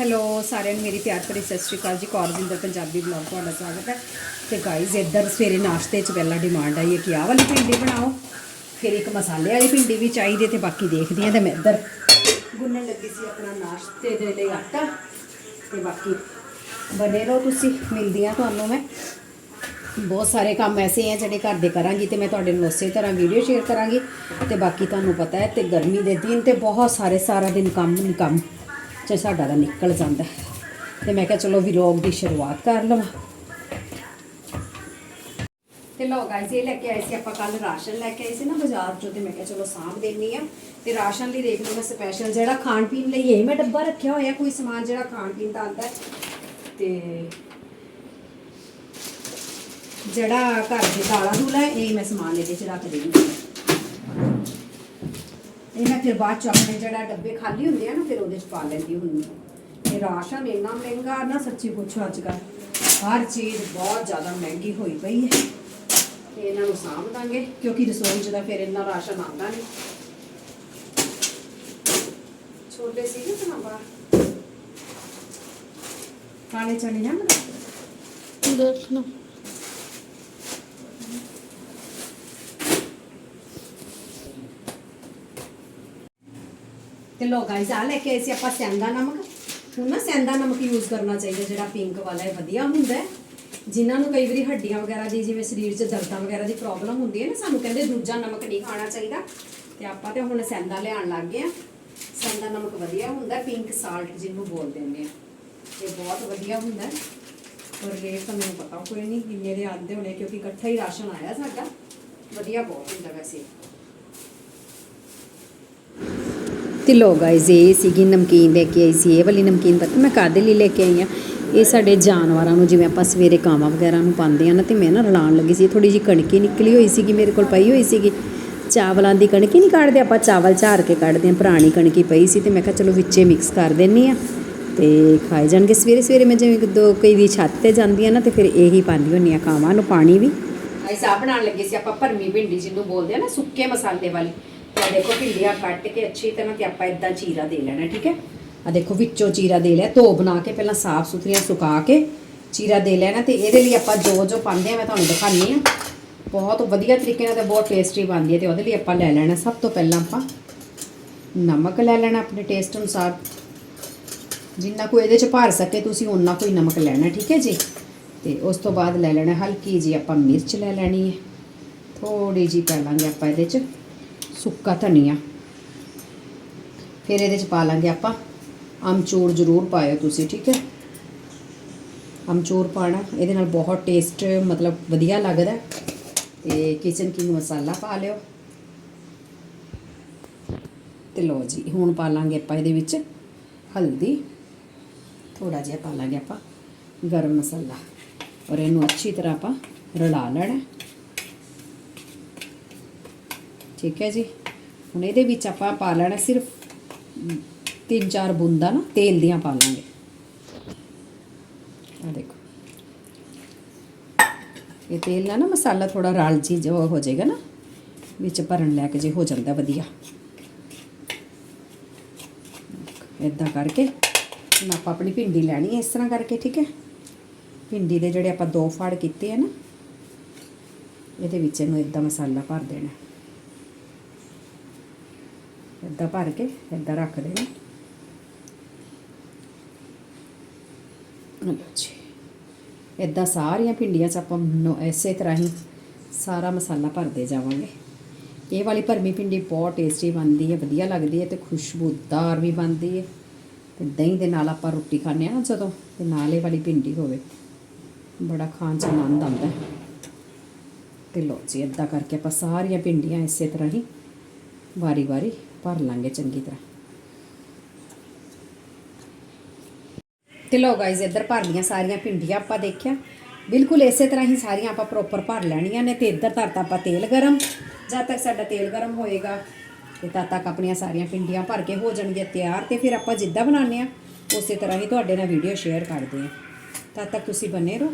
Hello, ਸਾਰਿਆਂ ਨੂੰ ਮੇਰੀ ਪਿਆਰ ਭਰੀ ਸਤਿ ਸ਼੍ਰੀ ਅਕਾਲ ਜੀ। ਕੌਰਜਿੰਦਰ ਪੰਜਾਬੀ ਬਲੌਗ ਤੁਹਾਡਾ ਸਵਾਗਤ ਹੈ। ਤੇ ਗਾਈਜ਼ ਇੱਧਰ ਸਵੇਰੇ ਨਾਸ਼ਤੇ 'ਚ ਪਹਿਲਾਂ ਡਿਮਾਂਡ ਆਈ ਹੈ ਕਿ ਆਹ ਵਾਲੀ ਭਿੰਡੀ ਬਣਾਓ, ਫਿਰ ਇੱਕ ਮਸਾਲੇ ਵਾਲੀ ਭਿੰਡੀ ਵੀ ਚਾਹੀਦੀ ਤੇ ਬਾਕੀ ਦੇਖਦੀ ਹਾਂ ਤੇ ਮੈਂ ਇੱਧਰ ਗੁੰਨਣ ਲੱਗੀ ਸੀ ਆਪਣਾ ਨਾਸ਼ਤੇ ਦੇ ਲਈ ਆਟਾ। ਤੇ ਬਾਕੀ ਬਨੇ ਰਹੋ ਤੁਸੀਂ, ਮਿਲਦੀ ਹਾਂ ਤੁਹਾਨੂੰ ਮੈਂ। ਬਹੁਤ ਸਾਰੇ ਕੰਮ ਐਸੇ ਆ ਜਿਹੜੇ ਘਰ ਦੇ ਕਰਾਂਗੀ ਤੇ ਮੈਂ ਤੁਹਾਡੇ ਨੂੰ ਉਸੇ ਤਰ੍ਹਾਂ ਵੀਡੀਓ ਸ਼ੇਅਰ ਕਰਾਂਗੀ। ਤੇ ਬਾਕੀ ਤੁਹਾਨੂੰ ਪਤਾ ਹੈ ਤੇ ਗਰਮੀ ਦੇ ਦਿਨ ਤੇ ਬਹੁਤ ਸਾਰੇ ਸਾਰਾ ਦਿਨ ਕੰਮ ਹੀ ਕੰਮ। ਚ ਸਾਡਾ ਤਾਂ ਨਿਕਲ ਜਾਂਦਾ। ਤੇ ਮੈਂ ਕਿਹਾ ਚਲੋ ਵਲੌਗ ਦੀ ਸ਼ੁਰੂਆਤ ਕਰ ਲਵਾਂ। ਤੇ ਲੋ ਗਾਇਸ ਇਹ ਲੈ ਕੇ ਆਏ ਸੀ ਆਪਾਂ ਕੱਲ ਰਾਸ਼ਨ ਲੈ ਕੇ ਆਏ ਸੀ ਨਾ ਬਾਜ਼ਾਰ ਚੋਂ ਤੇ ਮੈਂ ਕਿਹਾ ਚਲੋ ਸਾਂਭ ਦੇਣੀ ਆ। ਤੇ ਰਾਸ਼ਨ ਲਈ ਦੇਖ ਲਓ ਮੈਂ ਸਪੈਸ਼ਲ ਜਿਹੜਾ ਖਾਣ ਪੀਣ ਲਈ ਇਹ ਮੈਂ ਡੱਬਾ ਰੱਖਿਆ ਹੋਇਆ, ਕੋਈ ਸਮਾਨ ਜਿਹੜਾ ਖਾਣ ਪੀਣ ਦਾ ਆਉਂਦਾ। ਤੇ ਜਿਹੜਾ ਘਰ ਦੇ ਦਾਲਾਂ ਦੂਲਾ ਇਹ ਮੈਂ ਸਮਾਨ ਇਹਦੇ ਚ ਰੱਖ ਦੇਣੀ ਇਹ ਫਿਰ ਬਾਅਦ ਚ ਆਪਣੇ ਜਿਹੜਾ ਡੱਬੇ ਖਾਲੀ ਹੁੰਦੇ ਆ ਨਾ, ਫਿਰ ਉਹਦੇ ਚ ਪਾ ਲੈਂਦੀ ਹੁੰਦੀ ਹਾਂ। ਇਹ ਰਾਸ਼ਨ ਇੰਨਾ ਮਹਿੰਗਾ ਨਾ, ਸੱਚੀ ਪੁੱਛੋ ਅੱਜ ਕੱਲ੍ਹ ਹਰ ਚੀਜ਼ ਬਹੁਤ ਜ਼ਿਆਦਾ ਮਹਿੰਗੀ ਹੋਈ ਪਈ ਹੈ। ਤੇ ਇਹਨਾਂ ਨੂੰ ਸਾਂਭ ਦਾਂਗੇ, ਕਿਉਂਕਿ ਰਸੋਈ 'ਚ ਤਾਂ ਫਿਰ ਇੰਨਾ ਰਾਸ਼ਨ ਆਉਂਦਾ ਨਹੀਂ। ਛੋਲੇ ਸੀਗੇ ਤਾਂ ਬਾਹਰ। ਕਾਲੇ ਚਣੇ ਨਾ ਮੇਰਾ ਦੇਖ ਤੇ ਲੋ ਗਾਇਸ ਆ ਲੈ ਕੇ ਆਏ ਸੀ ਆਪਾਂ ਸੈਂਦਾ ਨਮਕ। ਹੁਣ ਨਾ ਸੈਂਦਾ ਨਮਕ ਯੂਜ਼ ਕਰਨਾ ਚਾਹੀਦਾ, ਜਿਹੜਾ ਪਿੰਕ ਵਾਲਾ ਹੈ, ਵਧੀਆ ਹੁੰਦਾ ਹੈ। ਜਿਨ੍ਹਾਂ ਨੂੰ ਕਈ ਵਾਰੀ ਹੱਡੀਆਂ ਵਗੈਰਾ ਦੀ, ਜਿਵੇਂ ਸਰੀਰ 'ਚ ਦਰਦਾਂ ਵਗੈਰਾ ਦੀ ਪ੍ਰੋਬਲਮ ਹੁੰਦੀ ਹੈ ਨਾ, ਸਾਨੂੰ ਕਹਿੰਦੇ ਦੂਜਾ ਨਮਕ ਨਹੀਂ ਖਾਣਾ ਚਾਹੀਦਾ। ਤੇ ਆਪਾਂ ਤੇ ਹੁਣ ਸੈਂਦਾ ਲਿਆਉਣ ਲੱਗ ਗਏ ਆ ਸੈਂਦਾ ਨਮਕ ਵਧੀਆ ਹੁੰਦਾ ਪਿੰਕ ਸਾਲਟ ਜਿਹਨੂੰ ਬੋਲਦੇ ਦਿੰਦੇ ਆ ਇਹ ਬਹੁਤ ਵਧੀਆ ਹੁੰਦਾ ਹੈ। ਔਰ ਰੇਟ ਤਾਂ ਮੈਨੂੰ ਪਤਾ ਕੋਈ ਨਹੀਂ, ਕਿੰਨੇ ਦੇ ਆਉਂਦੇ ਹੋਣੇ, ਕਿਉਂਕਿ ਇਕੱਠਾ ਹੀ ਰਾਸ਼ਨ ਆਇਆ ਸਾਡਾ। ਵਧੀਆ ਬਹੁਤ ਹੁੰਦਾ ਵੈਸੇ। ਤੇ ਲੋ ਗਾਇਜ਼ ਇਹ ਸੀਗੀ ਨਮਕੀਨ ਲੈ ਕੇ ਆਈ ਸੀ, ਇਹ ਵਾਲੀ ਨਮਕੀਨ ਪਤਾ ਮੈਂ ਕਾਦੇ ਲਈ ਲੈ ਕੇ ਆਈ ਆ ਇਹ ਸਾਡੇ ਜਾਨਵਰਾਂ ਨੂੰ ਜਿਵੇਂ ਆਪਾਂ ਸਵੇਰੇ ਕਾਵਾਂ ਵਗੈਰਾ ਨੂੰ ਪਾਉਂਦੇ ਆ ਨਾ ਤੇ ਮੈਂ ਨਾ ਰਲਾਉਣ ਲੱਗੀ ਸੀ। ਥੋੜੀ ਜਿਹੀ ਕਣਕੀ ਨਿਕਲੀ ਹੋਈ ਸੀਗੀ, ਮੇਰੇ ਕੋਲ ਪਈ ਹੋਈ ਸੀਗੀ। ਚਾਵਲਾਂ ਦੀ ਕਣਕੀ ਨਹੀਂ ਕੱਢਦੇ, ਆਪਾਂ ਚਾਵਲ ਝਾਰ ਕੇ ਕੱਢਦੇ ਆ ਪੁਰਾਣੀ ਕਣਕੀ ਪਈ ਸੀ ਤੇ ਮੈਂ ਕਿਹਾ ਚਲੋ ਵਿੱਚੇ ਮਿਕਸ ਕਰ ਦਿੰਨੀ ਆ ਤੇ ਖਾਏ ਜਾਣਗੇ। ਸਵੇਰੇ ਸਵੇਰੇ ਮੈਂ ਜਿਵੇਂ ਦੋ ਕਈ ਦੀ ਛੱਤ ਤੇ ਜਾਂਦੀ ਆ ਨਾ ਤੇ ਫਿਰ ਇਹੀ ਪਾਉਂਦੀ ਹੁੰਨੀ ਆ ਕਾਵਾਂ ਨੂੰ, ਪਾਣੀ ਵੀ। ਐਸਾ ਬਣਾਉਣ ਲੱਗੇ ਸੀ, ਆਪਾਂ ਭਰਮੀ ਭਿੰਡੀ ਜਿਹਨੂੰ ਬੋਲਦੇ ਆ ਨਾ, ਸੁੱਕੇ ਮਸਾਲੇ ਵਾਲੀ। ਤੇ ਦੇਖੋ ਭਿੰਡੀਆਂ ਕੱਟ ਕੇ ਅੱਛੀ ਤਰ੍ਹਾਂ ਤੇ ਆਪਾਂ ਇਦਾਂ ਚੀਰਾ ਦੇ ਲੈਣਾ, ਠੀਕ ਹੈ? ਆ ਦੇਖੋ ਵਿੱਚੋਂ ਚੀਰਾ ਦੇ ਲਿਆ, ਧੋ ਬਣਾ ਕੇ ਪਹਿਲਾਂ ਸਾਫ਼ ਸੁਥਰੀਆਂ ਸੁਕਾ ਕੇ ਚੀਰਾ ਦੇ ਲੈਣਾ ਤੇ ਇਹਦੇ ਲਈ ਆਪਾਂ ਜੋ ਜੋ ਪਾਉਂਦੇ ਆ, ਮੈਂ ਤੁਹਾਨੂੰ ਦਿਖਾਣੀ ਆ ਬਹੁਤ ਵਧੀਆ ਤਰੀਕੇ ਨਾਲ ਤੇ ਬਹੁਤ ਟੇਸਟੀ ਬਣਦੀ ਹੈ ਤੇ ਉਹਦੇ ਲਈ ਆਪਾਂ ਲੈ ਲੈਣਾ, ਸਭ ਤੋਂ ਪਹਿਲਾਂ ਆਪਾਂ ਨਮਕ ਲੈ ਲੈਣਾ ਆਪਣੇ ਟੇਸਟ ਅਨੁਸਾਰ। ਜਿੰਨਾ ਕੋਈ ਇਹਦੇ ਚ ਭਰ ਸਕੇ ਤੁਸੀਂ ਉਨਾ ਕੋਈ ਨਮਕ ਲੈਣਾ, ਠੀਕ ਹੈ ਜੀ? ਤੇ ਉਸ ਤੋਂ ਬਾਅਦ ਲੈ ਲੈਣਾ ਹਲਕੀ ਜੀ ਆਪਾਂ ਮਿਰਚ ਲੈ ਲੈਣੀ ਹੈ। ਥੋੜੀ ਜੀ ਪਾ ਲਾਂਗੇ ਆਪਾਂ ਇਹਦੇ ਚ। ਸੁੱਕਾ ਧਨੀਆ। ਫਿਰ ਇਹਦੇ ਚ ਪਾ ਲਾਂਗੇ ਆਪਾਂ। ਅਮਚੂਰ ਜ਼ਰੂਰ ਪਾਇਓ ਤੁਸੀਂ, ਠੀਕ ਹੈ? ਅਮਚੂਰ ਪਾਣਾ ਇਹਦੇ ਨਾਲ ਬਹੁਤ ਟੇਸਟ ਮਤਲਬ ਵਧੀਆ ਲੱਗਦਾ। ਹੈ। ਤੇ ਕਿਚਨ ਕਿੰਗ ਮਸਾਲਾ ਪਾ ਲਿਓ। ਤੇ ਲੋ ਜੀ, ਹੁਣ ਪਾ ਲਾਂਗੇ ਆਪਾਂ ਇਹਦੇ ਵਿੱਚ ਹਲਦੀ। ਥੋੜਾ ਜਿਹਾ ਪਾ ਲਾਂਗੇ ਆਪਾਂ ਗਰਮ ਮਸਾਲਾ। ਔਰ ਇਹਨੂੰ ਅੱਛੀ ਤਰ੍ਹਾਂ ਆਪਾਂ ਰਲਾ ਲੈਣਾ। ਠੀਕ ਹੈ ਜੀ। ਹੁਣ ਇਹਦੇ ਵਿੱਚ ਆਪਾਂ ਪਾ ਲੈਣਾ ਸਿਰਫ ਤਿੰਨ ਚਾਰ ਬੂੰਦਾਂ ਨਾ, ਤੇਲ ਦੀਆਂ ਪਾ ਲਾਂਗੇ। ਆ ਦੇਖੋ। ਇਹ ਤੇਲ ਨਾਲ ਨਾ ਮਸਾਲਾ ਥੋੜਾ ਰਲ ਜੀ ਜੋ ਹੋ ਜਾਏਗਾ ਨਾ, ਵਿੱਚ ਭਰਨ ਲੈ ਕੇ ਜੇ ਹੋ ਜਾਂਦਾ ਵਧੀਆ। ਇਦਾਂ ਕਰਕੇ, ਹੁਣ ਆਪਾਂ ਆਪਣੀ ਭਿੰਡੀ ਲੈਣੀ ਹੈ ਇਸ ਤਰ੍ਹਾਂ ਕਰਕੇ, ਠੀਕ ਹੈ। ਭਿੰਡੀ ਦੇ ਜਿਹੜੇ ਆਪਾਂ ਦੋ ਫਾੜ ਕੀਤੇ ਆ ਨਾ, ਇਹਦੇ ਵਿੱਚ ਇਹਨੂੰ ਇਦਾਂ ਮਸਾਲਾ ਭਰ ਦੇਣਾ। ਇਦਾਂ ਭਰ ਕੇ ਇਦਾਂ ਰੱਖ ਦੇਣਾ ਲਓ ਇਦਾਂ ਸਾਰੀਆਂ ਭਿੰਡੀਆਂ 'ਚ ਆਪਾਂ ਇਸੇ ਤਰ੍ਹਾਂ ਹੀ ਸਾਰਾ ਮਸਾਲਾ ਭਰਦੇ ਜਾਵਾਂਗੇ। ਇਹ ਵਾਲੀ ਭਰਮੀ ਭਿੰਡੀ ਬਹੁਤ ਟੇਸਟੀ ਬਣਦੀ ਹੈ, ਵਧੀਆ ਲੱਗਦੀ ਹੈ ਤੇ ਖੁਸ਼ਬੂਦਾਰ ਵੀ ਬਣਦੀ ਹੈ। ਤੇ ਦਹੀਂ ਦੇ ਨਾਲ ਆਪਾਂ ਰੋਟੀ ਖਾਂਦੇ ਆ ਨਾ ਜਦੋਂ, ਤੇ ਨਾਲ ਇਹ ਵਾਲੀ ਭਿੰਡੀ ਹੋਵੇ। ਬੜਾ ਖਾਣ 'ਚ ਆਨੰਦ ਆਉਂਦਾ ਹੈ। ਤੇ ਲਓ ਜੀ ਇਦਾਂ ਕਰਕੇ ਆਪਾਂ ਸਾਰੀਆਂ ਭਿੰਡੀਆਂ ਇਸੇ ਤਰ੍ਹਾਂ ਹੀ ਵਾਰੀ-ਵਾਰੀ ਭਰ ਲਾਂਗੇ ਚੰਗੀ ਤਰ੍ਹਾਂ। ਤੇ ਲੋ ਗਾਇਜ਼ ਇੱਧਰ ਭਰ ਲਈਆਂ ਸਾਰੀਆਂ ਭਿੰਡੀਆਂ ਆਪਾਂ ਦੇਖਿਆ। ਬਿਲਕੁਲ ਇਸੇ ਤਰ੍ਹਾਂ ਹੀ ਸਾਰੀਆਂ ਆਪਾਂ ਪ੍ਰੋਪਰ ਭਰ ਲੈਣੀਆਂ ਨੇ ਤੇ ਇੱਧਰ ਧਰਤਾ ਆਪਾਂ ਤੇਲ ਗਰਮ। ਜਦ ਤੱਕ ਸਾਡਾ ਤੇਲ ਗਰਮ ਹੋਏਗਾ ਤੇ ਤਦ ਤੱਕ ਆਪਣੀਆਂ ਸਾਰੀਆਂ ਭਿੰਡੀਆਂ ਭਰ ਕੇ ਹੋ ਜਾਣਗੀਆਂ ਤਿਆਰ ਤੇ ਫਿਰ ਆਪਾਂ ਜਿੱਦਾਂ ਬਣਾਉਂਦੇ ਆ ਉਸੇ ਤਰ੍ਹਾਂ ਹੀ ਤੁਹਾਡੇ ਨਾਲ ਵੀਡੀਓ ਸ਼ੇਅਰ ਕਰਦੇ ਆ ਤਦ ਤੱਕ ਤੁਸੀਂ ਬਨੇ ਰਹੋ।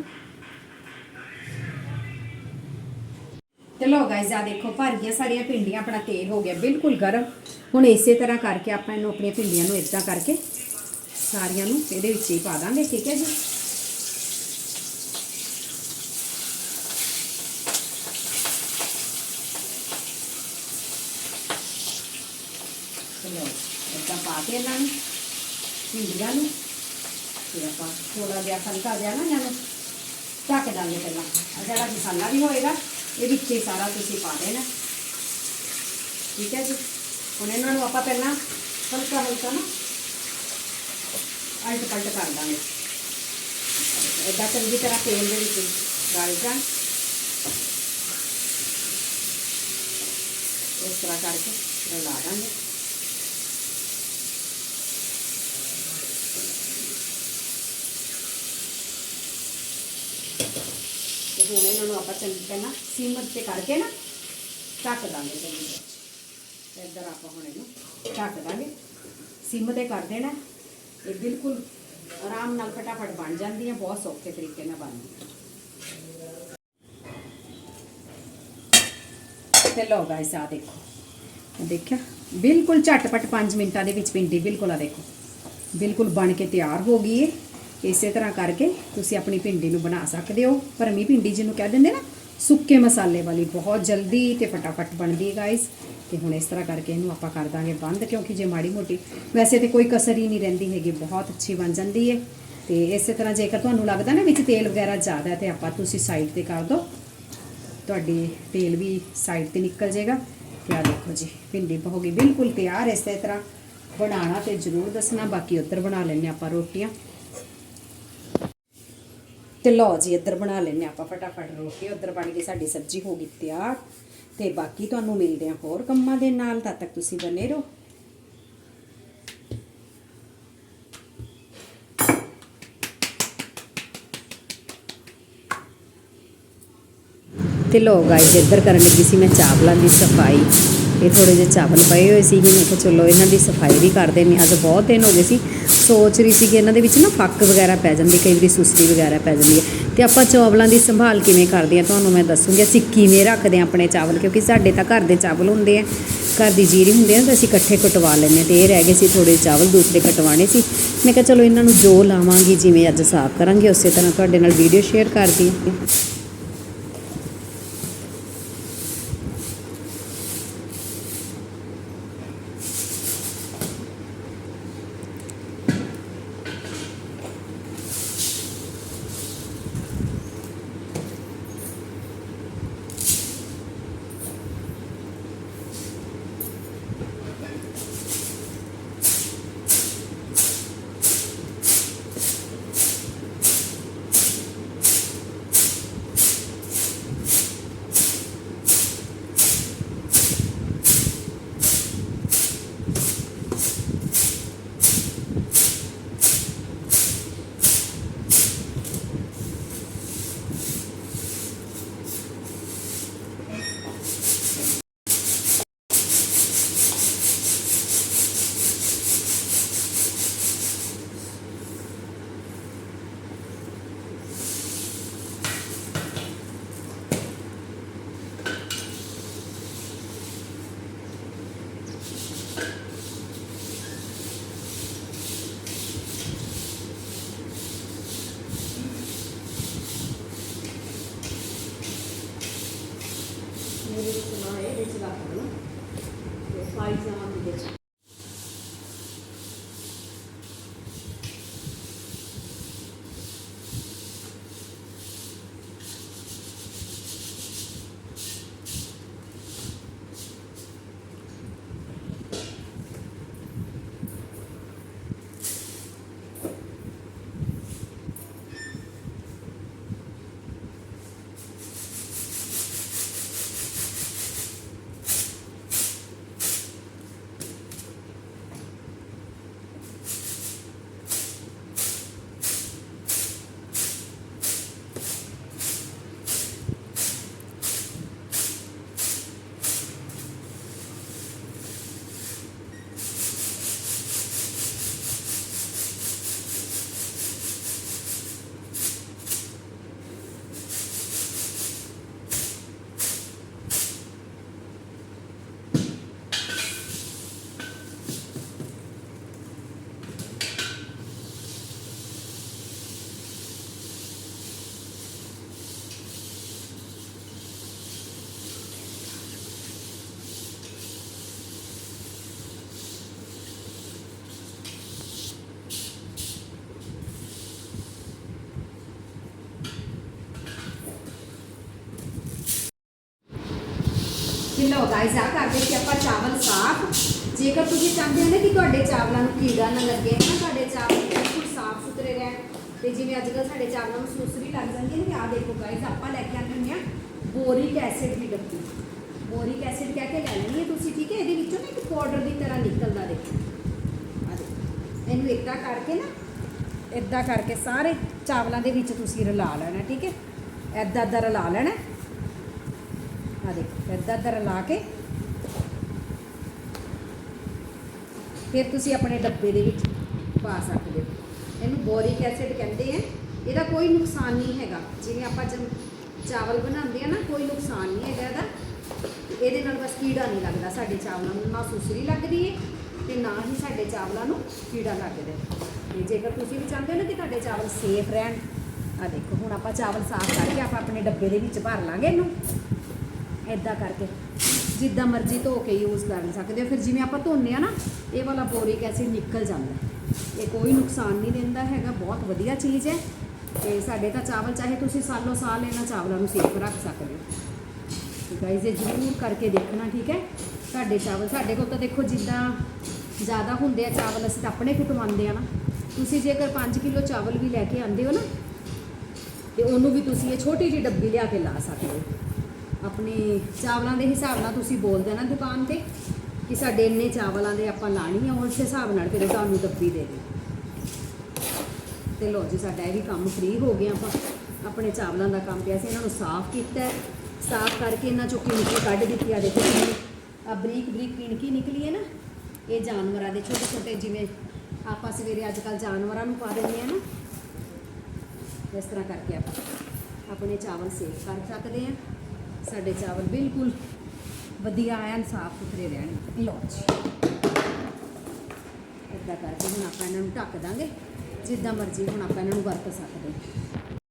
ਤੇ ਲੋ ਗਾਇਜ਼ ਆ ਦੇਖੋ, ਭਰ ਗਈਆਂ ਸਾਰੀਆਂ ਭਿੰਡੀਆਂ, ਆਪਣਾ ਤੇਲ ਹੋ ਗਿਆ, ਬਿਲਕੁਲ ਗਰਮ। ਹੁਣ ਇਸੇ ਤਰ੍ਹਾਂ ਕਰਕੇ ਆਪਾਂ ਇਹਨੂੰ ਆਪਣੀਆਂ ਭਿੰਡੀਆਂ ਨੂੰ ਇਦਾਂ ਕਰਕੇ ਸਾਰੀਆਂ ਨੂੰ ਇਹਦੇ ਵਿੱਚ ਹੀ ਪਾ ਦਾਂਗੇ, ਠੀਕ ਹੈ ਜੀ? ਚਲੋ ਇਦਾਂ ਪਾ ਕੇ ਇਹਨਾਂ ਨੂੰ, ਭਿੰਡੀਆਂ ਨੂੰ। ਫਿਰ ਆਪਾਂ ਥੋੜਾ ਜਿਹਾ ਹਲਕਾ ਜਿਹਾ ਨਾ ਇਹਨਾਂ ਨੂੰ ਢੱਕ ਦਾਂਗੇ ਪਹਿਲਾਂ। ਜਿਹੜਾ ਮਸਾਲਾ ਵੀ ਹੋਏਗਾ ਇਹ ਵਿੱਚ ਹੀ ਸਾਰਾ ਤੁਸੀਂ ਪਾ ਦੇਣਾ। ਠੀਕ ਹੈ ਜੀ? ਹੁਣ ਇਹਨਾਂ ਨੂੰ ਆਪਾਂ ਪਹਿਲਾਂ ਹਲਕਾ ਹਲਕਾ ਨਾ ਅਲਟ ਪਲਟ ਕਰ ਦਾਂਗੇ। ਇਦਾਂ ਚੰਗੀ ਤਰ੍ਹਾਂ ਤੇਲ ਦੇ ਵਿੱਚ ਗਲ ਜਾਣ। ਇਸ ਤਰ੍ਹਾਂ ਕਰਕੇ ਰਲਾ ਦਾਂਗੇ। ਹੁਣ ਇਹਨਾਂ ਨੂੰ ਆਪਾਂ ਚੰਗੀ ਪਹਿਲਾਂ ਸਿਮ ਤੇ ਕਰਕੇ ਨਾ ਢੱਕ ਦਾਂਗੇ ਚੰਗੀ ਤਰ੍ਹਾਂ ਇੱਧਰ ਆਪਾਂ ਹੁਣ ਇਹਨੂੰ ਢੱਕ ਦਾਂਗੇ। ਸਿਮ ਤੇ ਕਰ ਦੇਣਾ। ਇਹ ਬਿਲਕੁਲ ਆਰਾਮ ਨਾਲ ਫਟਾਫਟ ਬਣ ਜਾਂਦੀਆਂ, ਬਹੁਤ ਸੌਖੇ ਤਰੀਕੇ ਨਾਲ ਬਣਦੀ ਤੇ ਲਓ ਗਾਇਸ ਆ ਦੇਖੋ। ਦੇਖਿਆ? ਬਿਲਕੁਲ ਝਟਪਟ 5 ਮਿੰਟਾਂ ਦੇ ਵਿੱਚ ਪਿੰਡੀ ਬਿਲਕੁਲ ਆ ਦੇਖੋ। ਬਿਲਕੁਲ ਬਣ ਕੇ ਤਿਆਰ ਹੋ ਗਈ ਏ। ਇਸੇ ਤਰ੍ਹਾਂ ਕਰਕੇ ਤੁਸੀਂ ਆਪਣੀ ਭਿੰਡੀ ਨੂੰ ਬਣਾ ਸਕਦੇ ਹੋ। ਭਰਮੀ ਭਿੰਡੀ ਜਿਹਨੂੰ ਕਹਿ ਦਿੰਦੇ ਨਾ, ਸੁੱਕੇ ਮਸਾਲੇ ਵਾਲੀ ਬਹੁਤ ਜਲਦੀ ਤੇ ਫਟਾਫਟ ਬਣਦੀ ਹੈ ਗਾਇਸ ਤੇ ਹੁਣ ਇਸ ਤਰ੍ਹਾਂ ਕਰਕੇ ਇਹਨੂੰ ਆਪਾਂ ਕਰ ਦਾਂਗੇ ਬੰਦ, ਕਿਉਂਕਿ ਜੇ ਮਾੜੀ ਮੋਟੀ, ਵੈਸੇ ਤੇ ਕੋਈ ਕਸਰ ਹੀ ਨਹੀਂ ਰਹਿੰਦੀ ਹੈਗੀ, ਬਹੁਤ ਅੱਛੀ ਬਣ ਜਾਂਦੀ ਹੈ। ਤੇ ਇਸੇ ਤਰ੍ਹਾਂ ਜੇਕਰ ਤੁਹਾਨੂੰ ਲੱਗਦਾ ਨਾ ਵਿੱਚ ਤੇਲ ਵਗੈਰਾ ਜ਼ਿਆਦਾ ਹੈ ਤੇ ਆਪਾਂ ਤੁਸੀਂ ਸਾਈਡ ਤੇ ਕਰ ਦਿਓ ਤੁਹਾਡੀ ਤੇਲ ਵੀ ਸਾਈਡ ਤੇ ਨਿਕਲ ਜਾਏਗਾ ਤੇ ਆ ਦੇਖੋ ਜੀ, ਭਿੰਡੀ ਹੋ ਗਈ ਬਿਲਕੁਲ ਤਿਆਰ, ਇਸੇ ਤਰ੍ਹਾਂ ਬਣਾਉਣਾ ਤੇ ਜ਼ਰੂਰ ਦੱਸਣਾ। ਬਾਕੀ ਉੱਧਰ ਬਣਾ ਲੈਣੇ ਆਪਾਂ ਰੋਟੀਆਂ। ਤੇ ਲਓ ਜੀ, ਇੱਧਰ ਬਣਾ ਲੈਣੇ ਆਪਾਂ ਫਟਾਫਟ ਰੋਟੀ, ਉੱਧਰ ਬਣ ਗਈ ਸਾਡੀ ਸਬਜ਼ੀ, ਹੋ ਗਈ ਤਿਆਰ। ਤੇ ਬਾਕੀ ਤੁਹਾਨੂੰ ਮਿਲਦੇ ਆ ਹੋਰ ਕੰਮਾਂ ਦੇ ਨਾਲ, ਤਦ ਤੱਕ ਤੁਸੀਂ ਬਨੇ ਰਹੋ। ਤੇ ਲੋ ਗਾਇਸ ਇੱਧਰ ਕਰਨ ਲੱਗੀ ਸੀ ਮੈਂ ਚਾਵਲਾਂ ਦੀ ਸਫ਼ਾਈ। ਇਹ ਥੋੜੇ ਜਿਹੇ ਚਾਵਲ ਪਏ ਹੋਏ ਸੀ। ਮੈਂ ਕਿਹਾ ਚਲੋ ਇਹਨਾਂ ਦੀ ਸਫ਼ਾਈ ਵੀ ਕਰ ਦੇਣੀ ਅੱਜ ਬਹੁਤ ਦਿਨ ਹੋ ਗਏ ਸੀ। ਸੋਚ ਰਹੀ ਸੀ ਕਿ ਇਹਨਾਂ ਦੇ ਵਿੱਚ ਨਾ ਫੱਕ ਵਗੈਰਾ ਪੈ ਜਾਂਦੀ, ਕਈ ਵਾਰੀ ਸੁਸਰੀ ਵਗੈਰਾ ਪੈ ਜਾਂਦੀ ਹੈ। ਤੇ ਆਪਾਂ ਚਾਵਲਾਂ ਦੀ ਸੰਭਾਲ ਕਿਵੇਂ ਕਰਦੇ ਆ ਤੁਹਾਨੂੰ ਮੈਂ ਦੱਸੂਗੀ। ਅਸੀਂ ਕਿਵੇਂ ਰੱਖਦੇ ਆ ਆਪਣੇ ਚਾਵਲ, ਕਿਉਂਕਿ ਸਾਡੇ ਤਾਂ ਘਰ ਦੇ ਚਾਵਲ ਹੁੰਦੇ ਆ। ਘਰ ਦੀ ਜੀਰੀ ਹੁੰਦੇ ਆ ਤਾਂ ਅਸੀਂ ਇਕੱਠੇ ਕਟਵਾ ਲੈਂਦੇ ਹਾਂ। ਤੇ ਇਹ ਰਹਿ ਗਏ ਸੀ ਥੋੜੇ ਚਾਵਲ, ਦੂਸਰੇ ਕਟਵਾਣੇ ਸੀ। ਮੈਂ ਕਿਹਾ ਚਲੋ ਇਹਨਾਂ ਨੂੰ ਜੋ ਲਾਵਾਂਗੀ, ਜਿਵੇਂ ਅੱਜ ਸਾਫ਼ ਕਰਾਂਗੇ, ਉਸੇ ਤਰ੍ਹਾਂ ਤੁਹਾਡੇ ਨਾਲ ਵੀਡੀਓ ਸ਼ੇਅਰ ਕਰਦੀ ਹਾਂ। ਲਓ ਗਾਇਸ ਆ ਕਰਦੇ ਸੀ ਆਪਾਂ ਚਾਵਲ ਸਾਫ਼, ਜੇਕਰ ਤੁਸੀਂ ਚਾਹੁੰਦੇ ਹੋ ਨਾ ਕਿ ਤੁਹਾਡੇ ਚਾਵਲਾਂ ਨੂੰ ਕੀੜਾ ਨਾ ਲੱਗੇ ਨਾ ਤੁਹਾਡੇ ਚਾਵਲ ਬਿਲਕੁਲ ਸਾਫ਼ ਸੁਥਰੇ ਰਹਿਣ, ਤੇ ਜਿਵੇਂ ਅੱਜ ਕੱਲ੍ਹ ਸਾਡੇ ਚਾਵਲਾਂ ਨੂੰ ਸੁਸਰੀ ਲੱਗ ਜਾਂਦੀ ਹੈ ਆ ਦੇਖੋ ਗਾਇਸ ਆਪਾਂ ਲੈ ਕੇ ਆਉਂਦੇ ਹੁੰਦੇ ਆ ਬੋਰਿਕ ਐਸਿਡ ਦੀ ਡੱਬੀ। ਬੋਰਿਕ ਐਸਿਡ ਕਹਿ ਕੇ ਲੈ ਲੈਣੀ ਹੈ ਤੁਸੀਂ, ਠੀਕ ਹੈ? ਇਹਦੇ ਵਿੱਚੋਂ ਨਾ ਇੱਕ ਪਾਊਡਰ ਦੀ ਤਰ੍ਹਾਂ ਨਿਕਲਦਾ ਦੇਖੋ। ਦੇਖੋ, ਇਹਨੂੰ ਇੱਦਾਂ ਕਰਕੇ ਨਾ ਇੱਦਾਂ ਕਰਕੇ ਸਾਰੇ ਚਾਵਲਾਂ ਦੇ ਵਿੱਚ ਤੁਸੀਂ ਰਲਾ ਲੈਣਾ, ਠੀਕ ਹੈ? ਇੱਦਾਂ ਇੱਦਾਂ ਰਲਾ ਲੈਣਾ। ਆ ਦੇਖੋ ਇੱਦਾਂ ਇੱਦਾਂ ਰਲਾ ਕੇ ਫਿਰ ਤੁਸੀਂ ਆਪਣੇ ਡੱਬੇ ਦੇ ਵਿੱਚ ਪਾ ਸਕਦੇ ਹੋ ਇਹਨੂੰ ਬੋਰਿਕ ਐਸਿਡ ਕਹਿੰਦੇ ਆ ਇਹਦਾ ਕੋਈ ਨੁਕਸਾਨ ਨਹੀਂ ਹੈਗਾ ਜਿਵੇਂ ਆਪਾਂ ਚਾਵਲ ਬਣਾਉਂਦੇ ਆ ਨਾ ਕੋਈ ਨੁਕਸਾਨ ਨਹੀਂ ਹੈਗਾ ਇਹਦਾ ਇਹਦੇ ਨਾਲ ਬਸ ਕੀੜਾ ਨਹੀਂ ਲੱਗਦਾ ਸਾਡੇ ਚਾਵਲਾਂ ਨੂੰ ਨਾ ਸੁਸਰੀ ਲੱਗਦੀ ਹੈ ਤੇ ਨਾ ਹੀ ਸਾਡੇ ਚਾਵਲਾਂ ਨੂੰ ਕੀੜਾ ਲੱਗਦਾ ਹੈ। ਤੇ ਜੇਕਰ ਤੁਸੀਂ ਵੀ ਚਾਹੁੰਦੇ ਹੋ ਨਾ ਕਿ ਤੁਹਾਡੇ ਚਾਵਲ ਸੇਫ ਰਹਿਣ ਆ ਦੇਖੋ ਹੁਣ ਆਪਾਂ ਚਾਵਲ ਸਾਫ਼ ਕਰਕੇ ਆਪਾਂ ਆਪਣੇ ਡੱਬੇ ਦੇ ਵਿੱਚ ਭਰ ਲਾਂਗੇ ਇਹਨੂੰ ਇਦਾਂ ਕਰਕੇ। ਜਿੱਦਾਂ ਮਰਜ਼ੀ ਧੋ ਕੇ ਯੂਜ਼ ਕਰ ਸਕਦੇ। ਹੋ ਫਿਰ ਜਿਵੇਂ ਆਪਾਂ ਧੋਨੇ ਆ ਨਾ, ਇਹ ਵਾਲਾ ਬੋਰਿਕ ਐਸਿਡ ਨਿਕਲ ਜਾਂਦਾ। ਇਹ ਕੋਈ ਨੁਕਸਾਨ ਨਹੀਂ ਦਿੰਦਾ ਹੈਗਾ, ਬਹੁਤ ਵਧੀਆ ਚੀਜ਼ ਹੈ। ਤੇ ਸਾਡੇ ਤਾਂ ਚਾਵਲ, ਚਾਹੇ ਤੁਸੀਂ ਸਾਲੋ ਸਾਲ ਇਹਨਾਂ ਚਾਵਲਾਂ ਨੂੰ ਸੇਫ ਰੱਖ ਸਕਦੇ ਹੋ। ਗਾਇਜ਼ ਇਹ ਜ਼ਰੂਰ ਕਰਕੇ ਦੇਖਣਾ, ਠੀਕ ਹੈ? ਸਾਡੇ ਚਾਵਲ, ਸਾਡੇ ਕੋਲ ਤਾਂ ਦੇਖੋ ਜਿੱਦਾਂ ਜ਼ਿਆਦਾ ਹੁੰਦੇ ਆ ਚਾਵਲ, ਅਸੀਂ ਤਾਂ ਆਪਣੇ ਕੁਟਵਾਉਂਦੇ ਆ ਨਾ। ਤੁਸੀਂ ਜੇਕਰ 5 ਕਿਲੋ ਚਾਵਲ ਵੀ ਲੈ ਕੇ ਆਉਂਦੇ ਹੋ ਨਾ, ਤੇ ਉਹਨੂੰ ਵੀ ਤੁਸੀਂ ਇਹ ਛੋਟੀ ਜਿਹੀ ਡੱਬੀ ਲਿਆ ਕੇ ਲਾ ਸਕਦੇ ਹੋ। ਆਪਣੇ ਚਾਵਲਾਂ ਦੇ ਹਿਸਾਬ ਨਾਲ ਤੁਸੀਂ ਬੋਲ ਦੇਣਾ ਦੁਕਾਨ ਤੇ ਕਿ ਸਾਡੇ ਇੰਨੇ ਚਾਵਲਾਂ ਦੇ ਆਪਾਂ ਲਾਣੀ ਆ, ਉਸ ਹਿਸਾਬ ਨਾਲ ਫਿਰ ਤੁਹਾਨੂੰ ਡੱਬੀ ਦੇ ਦੇ ਤੇ ਲੋ ਜੀ, ਸਾਡਾ ਇਹ ਵੀ ਕੰਮ ਫ੍ਰੀ ਹੋ ਗਿਆ ਆਪਾਂ। ਆਪਣੇ ਚਾਵਲਾਂ ਦਾ ਕੰਮ ਪਿਆ ਸੀ, ਇਹਨਾਂ ਨੂੰ ਸਾਫ਼ ਕੀਤਾ ਸਾਫ਼ ਕਰਕੇ ਇਹਨਾਂ ਚੋਂ ਕਿਣਕੀ ਕੱਢ ਦਿੱਤੀ ਆ। ਦੇਖੋ ਆ ਬਰੀਕ ਬਰੀਕ ਕਿਣਕੀ ਨਿਕਲੀ ਹੈ ਨਾ। ਇਹ ਜਾਨਵਰਾਂ ਦੇ ਛੋਟੇ ਛੋਟੇ ਜਿਵੇਂ ਆਪਾਂ ਸਵੇਰੇ ਅੱਜ ਕੱਲ ਜਾਨਵਰਾਂ ਨੂੰ ਪਾ ਦਿੰਦੇ ਆ ਨਾ। ਇਸ ਤਰ੍ਹਾਂ ਕਰਕੇ ਆਪਾਂ ਆਪਣੇ ਚਾਵਲ ਸੇਵ ਕਰ ਸਕਦੇ ਆ ਸਾਡੇ ਚਾਵਲ ਬਿਲਕੁਲ ਵਧੀਆ ਐਨ ਸਾਫ਼ ਸੁਥਰੇ ਰਹਿਣ। ਲਓ ਜੀ। ਇੱਦਾਂ ਕਰਕੇ ਹੁਣ ਆਪਾਂ ਇਹਨਾਂ ਨੂੰ ਢੱਕ ਦਾਂਗੇ। ਜਿੱਦਾਂ ਮਰਜ਼ੀ ਹੁਣ ਆਪਾਂ ਇਹਨਾਂ ਨੂੰ ਵਰਤ ਸਕਦੇ ਹਾਂ।